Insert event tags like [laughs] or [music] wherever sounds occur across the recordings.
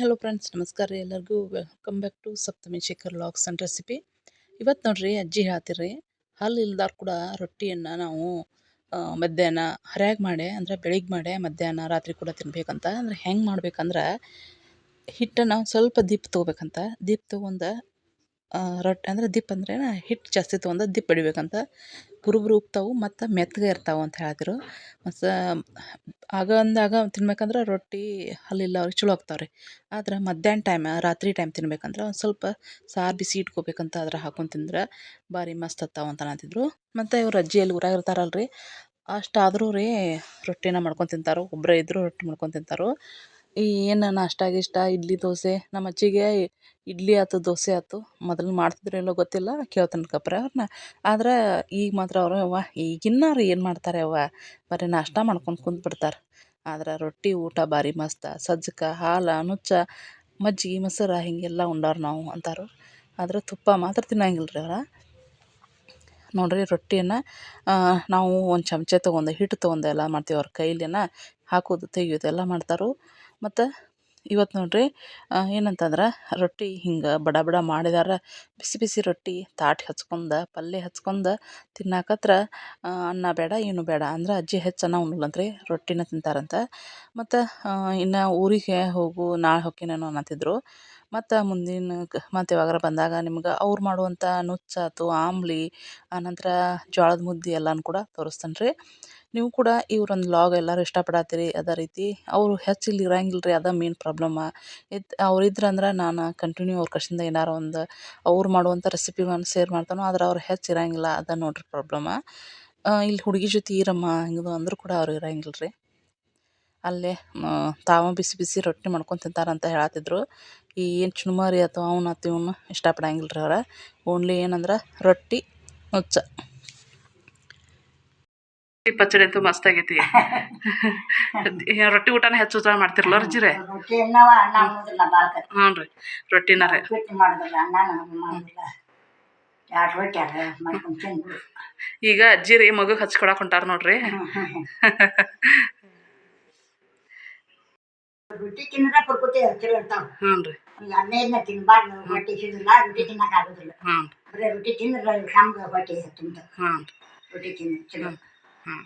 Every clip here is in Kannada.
ಹಲೋ ಫ್ರೆಂಡ್ಸ್ ನಮಸ್ಕಾರ ರೀ ಎಲ್ಲರಿಗೂ. Welcome back to Saptami Shekhar logs and recipe ಇವತ್ತು ನೋಡ್ರಿ ಅಜ್ಜಿ ಹೇಳ್ತಿರ್ರಿ ಹಲ್ಲು ಇಲ್ದಾರ ಕೂಡ ರೊಟ್ಟಿಯನ್ನು ನಾವು ಮಧ್ಯಾಹ್ನ ಹರ್ಯಾಗ ಮಾಡಿ, ಅಂದರೆ ಬೆಳಿಗ್ಗೆ ಮಾಡಿ ಮಧ್ಯಾಹ್ನ ರಾತ್ರಿ ಕೂಡ ತಿನ್ಬೇಕಂತ. ಅಂದ್ರೆ ಹೆಂಗೆ ಮಾಡ್ಬೇಕಂದ್ರೆ ಹಿಟ್ಟನ್ನು ಸ್ವಲ್ಪ ದೀಪ ತೊಗೋಬೇಕಂತ. ದೀಪ ತೊಗೊಂಡು ರೊಟ್ಟಿ ಅಂದ್ರೆ ದಿಪ್ ಅಂದ್ರೆ ಹಿಟ್ಟು ಜಾಸ್ತಿ ತೊಗೊಂಡು ದಿಪ್ ಹಿಡಿಬೇಕಂತ ಬುರುಬುರು ಉಪ್ತಾವು ಮತ್ತು ಮೆತ್ತಗೆ ಇರ್ತಾವೆ ಅಂತ ಹೇಳಿದ್ರು ಮತ್ತು ಆಗ ಅಂದಾಗ ತಿನ್ಬೇಕಂದ್ರೆ ರೊಟ್ಟಿ ಹಲ್ಲಿಲ್ಲ ಅವ್ರಿಗೆ ಚಲೋ ಆಗ್ತಾವೆ ರೀ ಆದ್ರೆ ಮಧ್ಯಾಹ್ನ ಟೈಮ್ ರಾತ್ರಿ ಟೈಮ್ ತಿನ್ಬೇಕಂದ್ರೆ ಒಂದು ಸ್ವಲ್ಪ ಸಾರು ಬಿಸಿ ಇಟ್ಕೋಬೇಕಂತ ಅದ್ರ ಹಾಕೊಂಡು ತಿಂದ್ರೆ ಭಾರಿ ಮಸ್ತ್ ಹತ್ತಾವ ಅಂತ ಅಂತಿದ್ರು. ಮತ್ತು ಇವ್ರ ಅಜ್ಜಿ ಅಲ್ಲಿ ಊರಾಗ ಇರ್ತಾರಲ್ಲ ರೀ ಅಷ್ಟಾದರೂ ರೀ ರೊಟ್ಟಿನ ಮಾಡ್ಕೊಂಡು ತಿಂತಾರೋ ಒಬ್ಬರೇ ಇದ್ದರೂ ರೊಟ್ಟಿ ಮಾಡ್ಕೊಂಡು ತಿಂತಾರೋ. ಏನು ನಾಷ್ಟ ಗೀಷ್ಟ, ಇಡ್ಲಿ, ದೋಸೆ. ನಮ್ಮ ಅಜ್ಜಿಗೆ ಇಡ್ಲಿ ಆಯ್ತು ದೋಸೆ ಆಯ್ತು ಮೊದಲು ಮಾಡ್ತಿದ್ರೋ ಇಲ್ಲೋ ಗೊತ್ತಿಲ್ಲ, ಕೇಳ್ತಾನೆ ಕಪ್ರ ಅವ್ರನ್ನ ಆದ್ರೆ ಈಗ ಮಾತ್ರ ಅವರು, ಅವ್ವ ಈಗಿನ್ನವ್ರು ಏನು ಮಾಡ್ತಾರೆ ಅವ್ವ? ಬರೀ ನಾಷ್ಟ ಮಾಡ್ಕೊಂಡು ಕುಂತ್ಬಿಡ್ತಾರೆ. ಆದ್ರೆ ರೊಟ್ಟಿ, ಊಟ ಭಾರಿ ಮಸ್ತ. ಸಜ್ಜಕ ಹಾಲು, ನುಚ್ಚ ಮಜ್ಜಿಗೆ ಮೊಸರು, ಹೀಗೆಲ್ಲ ಉಂಡವ್ರು ನಾವು ಅಂತಾರೆ ಆದ್ರೆ ತುಪ್ಪ ಮಾತ್ರ ತಿನ್ನಂಗಿಲ್ಲ ರೀ ಅವ್ರು. ನೋಡಿರಿ ರೊಟ್ಟಿಯನ್ನು ನಾವು ಒಂದು ಚಮಚ ತೊಗೊಂಡು ಹಿಟ್ಟು ತೊಗೊಂಡು ಎಲ್ಲ ಮಾಡ್ತೀವಿ ಅವ್ರ ಕೈಲಿನ. ಹಾಕೋದು, ತೆಗಿಯೋದು ಎಲ್ಲ ಮಾಡ್ತಾರೆ. ಮತ್ತು ಇವತ್ತು ನೋಡಿರಿ ಏನಂತಂದ್ರೆ ರೊಟ್ಟಿ ಹಿಂಗೆ ಬಡ ಬಡ ಮಾಡಿದಾರ. ಬಿಸಿ ಬಿಸಿ ರೊಟ್ಟಿ ತಾಟ್ ಹಚ್ಕೊಂಡು ಪಲ್ಯ ಹಚ್ಕೊಂಡು ತಿನ್ನಾಕತ್ರ ಅನ್ನ ಬೇಡ, ಏನು ಬೇಡ ಅಂದ್ರೆ ಅಜ್ಜಿ ಹೆಚ್ಚು ಅನ್ನ ಉಣ್ಣಲ್ಲಂತ್ರಿ ರೊಟ್ಟಿನ ತಿಂತಾರಂತ. ಮತ್ತು ಇನ್ನು ಊರಿಗೆ ಹೋಗು, ನಾಳೆ ಹೊಕ್ಕಿನೇನೋ ಅನ್ನತ್ತಿದ್ರು ಮತ್ತು ಮುಂದಿನ ಮತ್ತು ಯಾವಾಗಾರ ಬಂದಾಗ ನಿಮ್ಗೆ ಅವ್ರು ಮಾಡುವಂಥ ನುಚ್ಚಾತು ಆಮ್ಲಿ ಆನಂತರ ಜೋಳದ ಮುದ್ದೆ ಎಲ್ಲನೂ ಕೂಡ ತೋರಿಸ್ತಾನೆ ರೀ ನೀವು ಕೂಡ ಇವ್ರೊಂದು ಲಾಗ್ ಎಲ್ಲರೂ ಇಷ್ಟಪಡತ್ತೀರಿ ಅದೇ ರೀತಿ ಅವರು ಹೆಚ್ಚು ಇಲ್ಲಿ ಇರಂಗಿಲ್ಲ ರೀ ಅದೇ ಮೇನ್ ಪ್ರಾಬ್ಲಮ್ಮ ಇತ್ತು ಅವ್ರು ಇದ್ರಂದ್ರೆ ನಾನು ಕಂಟಿನ್ಯೂ ಅವ್ರ ಕಡೆಯಿಂದ ಏನಾರ ಒಂದು ಅವ್ರು ಮಾಡುವಂಥ ರೆಸಿಪಿಗಳನ್ನು ಶೇರ್ ಮಾಡ್ತಾನೋ ಆದ್ರೆ ಅವ್ರು ಹೆಚ್ಚು ಇರಂಗಿಲ್ಲ ಅದೇ ನೋಡಿರಿ ಪ್ರಾಬ್ಲಮ್ಮ ಇಲ್ಲಿ ಹುಡುಗಿ ಜೊತೆ ಇರಮ್ಮ ಹಿಂಗದು ಅಂದರೂ ಕೂಡ ಅವ್ರು ಇರಂಗಿಲ್ಲ ರೀ ಅಲ್ಲೇ ತಾವ ಬಿಸಿ ಬಿಸಿ ರೊಟ್ಟಿ ಮಾಡ್ಕೊಂಡು ತಿಂತಾರಂತ ಹೇಳತ್ತಿದ್ರು ಈ ಏನು ಚುಣುಮರಿ ಅಥವಾ ಅವನ ಆತು ಇವನು ಇಷ್ಟಪಡಂಗಿಲ್ಲ ರೀ ಅವ್ರ. ಓನ್ಲಿ ಏನಂದ್ರೆ ರೊಟ್ಟಿ ನುಚ್ಚ ಪಚ್ಚಡಿ ಅಂತೂ ಮಸ್ತ್ ಆಗೈತಿ. [laughs] ರೊಟ್ಟಿ ಊಟನ ಹೆಚ್ಚು ಊಟ ಮಾಡ್ತಿರಲ್ಲ ಬಾಳ್ಕ ಹ್ಞೂ ರೀ ರೊಟ್ಟಿನ ರೀ. ರೊಟ್ಟಿ ಮಾಡೋದಿಲ್ಲ ಅನ್ನ ಮಾಡೋದಿಲ್ಲ. ಎರಡು ರೊಟ್ಟಿ ಅದ ಮಾಡ್ಕೊಂಡು ಈಗ ಅಜ್ಜಿ ರೀ ಮಗು ಹಚ್ಕೊಡಕ್ಕೆ ಹೊಂಟಾರ ನೋಡ್ರಿ. [laughs] ರೊಟ್ಟಿ ತಿನ್ನದ ಪ್ರಕೃತಿ ಹತ್ತಿರ ಇರ್ತಾವ ಹ್ಞೂ ರೀ. ಹದಿನೈದನ್ನ ತಿನ್ಬಾರ್ದು ರೊಟ್ಟಿ ಸಿಗಲ್ಲ ರೊಟ್ಟಿ ತಿನ್ನಕ್ ಆಗೋದಿಲ್ಲ. ಹ್ಞೂ ಬರೀ ರೊಟ್ಟಿ ತಿಂದ್ರೆ ಕಮ್ಗೆ ಹೊಟ್ಟೆ ತುಂಬ ಹ್ಞೂ ರೊಟ್ಟಿ ತಿನ್ನ ಚಲೋ ಹ್ಞೂ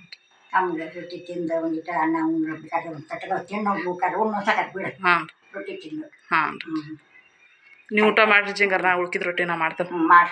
ಕಮ್ಗೆ ರೊಟ್ಟಿ ತಿಂದು ಒಂದಿಟ್ಟು ಅನ್ನ ಉಣ್ಬೇಕಾದ್ರೆ ಒಂದು ತಟ್ಟಗ ತಿನ್ನೋ ಬೇಕಾದ್ರೆ ಉಣ್ಣೋ ಸಾಕತ್ ಬಿಡು. ಹಾಂ ರೊಟ್ಟಿ ತಿನ್ನು ಹಾಂ ಹ್ಞೂ ನೀವು ಊಟ ಮಾಡಿರಿ ಜಿಂಗಾರ ನಾ ಉಳ್ಕಿದ ರೊಟ್ಟಿ ನಾ ಮಾಡ್ತೇನೆ. ಮಾಡಿ